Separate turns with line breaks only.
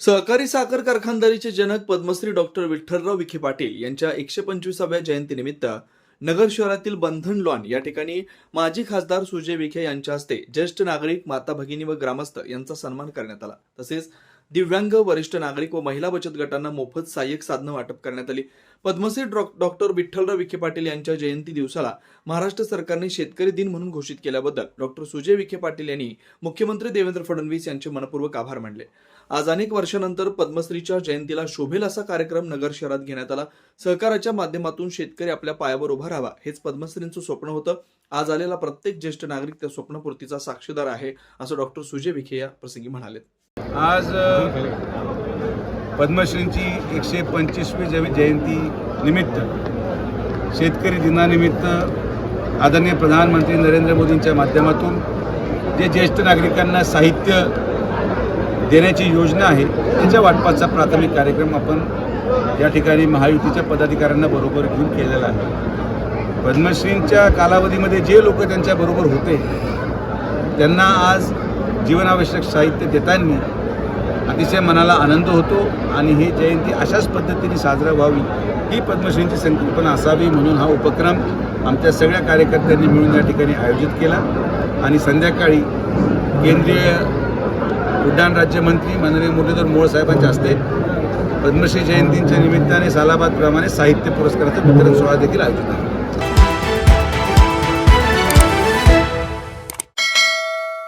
सहकारी साखर कारखानदारीचे जनक पद्मश्री डॉक्टर विठ्ठलराव विखे पाटील यांच्या एकशे पंचवीसाव्या जयंतीनिमित्त नगर शहरातील बंधन लॉन या ठिकाणी माजी खासदार सुजय विखे यांच्या हस्ते ज्येष्ठ नागरिक माता भगिनी व ग्रामस्थ यांचा सन्मान करण्यात आला. तसेच दिव्यांग वरिष्ठ नागरिक व महिला बचत गटांना मोफत सहाय्यक साधनं वाटप करण्यात आली. पद्मश्री डॉ- डॉक्टर विठ्ठलराव विखे पाटील यांच्या जयंती दिवसाला महाराष्ट्र सरकारने शेतकरी दिन म्हणून घोषित केल्याबद्दल डॉक्टर सुजय विखे पाटील यांनी मुख्यमंत्री देवेंद्र फडणवीस यांचे मनपूर्वक आभार मानले. आज अनेक वर्षानंतर पद्मश्रीच्या जयंतीला शोभेल असा कार्यक्रम नगर शहरात घेण्यात आला. सहकाराच्या माध्यमातून शेतकरी आपल्या पायावर उभा राहावा हेच पद्मश्रींचं स्वप्न होतं. आज आलेला प्रत्येक ज्येष्ठ नागरिक त्या स्वप्नपूर्तीचा साक्षीदार आहे असं डॉक्टर सुजय विखे या प्रसंगी म्हणाले
आज पद्मश्रींची एकशे पंचवीसवी जवी जयंती निमित्त शेतकरी दिनानिमित्त आदरणीय प्रधानमंत्री नरेंद्र मोदींच्या माध्यमातून जे ज्येष्ठ नागरिकांना साहित्य देण्याची योजना आहे त्याच्या वाटपाचा प्राथमिक कार्यक्रम आपण या ठिकाणी महायुतीच्या पदाधिकाऱ्यांना बरोबर घेऊन केलेला आहे. पद्मश्रींच्या कालावधीमध्ये जे लोक त्यांच्याबरोबर होते त्यांना आज जीवनावश्यक साहित्य देताना अतिशय मनाला आनंद होतो आणि ही जयंती अशाच पद्धतीने साजरा व्हावी ही पद्मश्रींची संकल्पना असावी म्हणून हा उपक्रम आमच्या सगळ्या कार्यकर्त्यांनी मिळून या ठिकाणी आयोजित केला. आणि संध्याकाळी केंद्रीय उड्डाण राज्यमंत्री माननीय मुरलीधर मोहोळ साहेबांच्या हस्ते पद्मश्री जयंतींच्या निमित्ताने सालाबादप्रमाणे साहित्य पुरस्काराचं वितरण सोहळा देखील आयोजित आहे